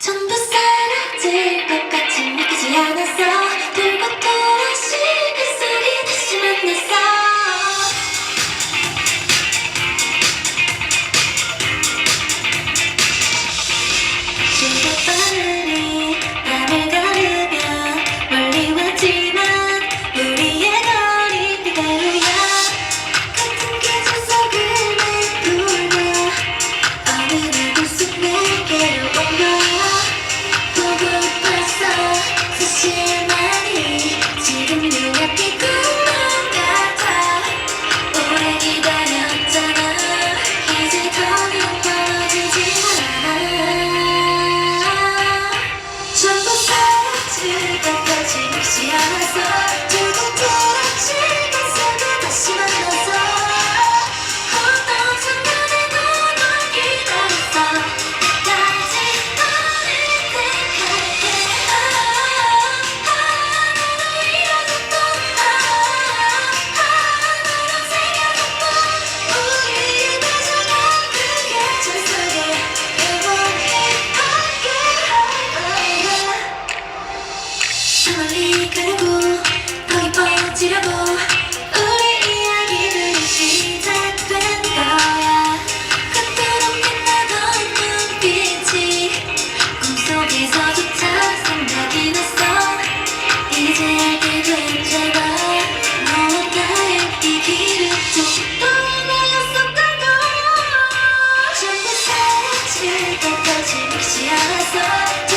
전부 사라질 것 같이 느끼지 않았어 돌고 돌아 시간 속에 다시 만났어 신고 빠른 to see 멀리 가려고 거기 뻗지려고 우리 이야기들이 시작된 거야. 그때롭게 나던 눈빛이 꿈속에서조차 생각이 났어. 이제 알게 된줄 봐 너와 나의 이 길을 또 떠나갔었던 거야. 전부 사라질 까지 믹시 알았어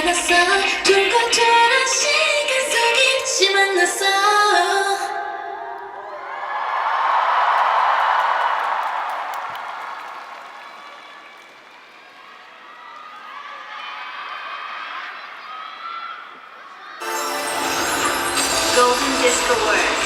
않았어. 둥근처럼 시간 속에 다시 만났어 Golden Disco World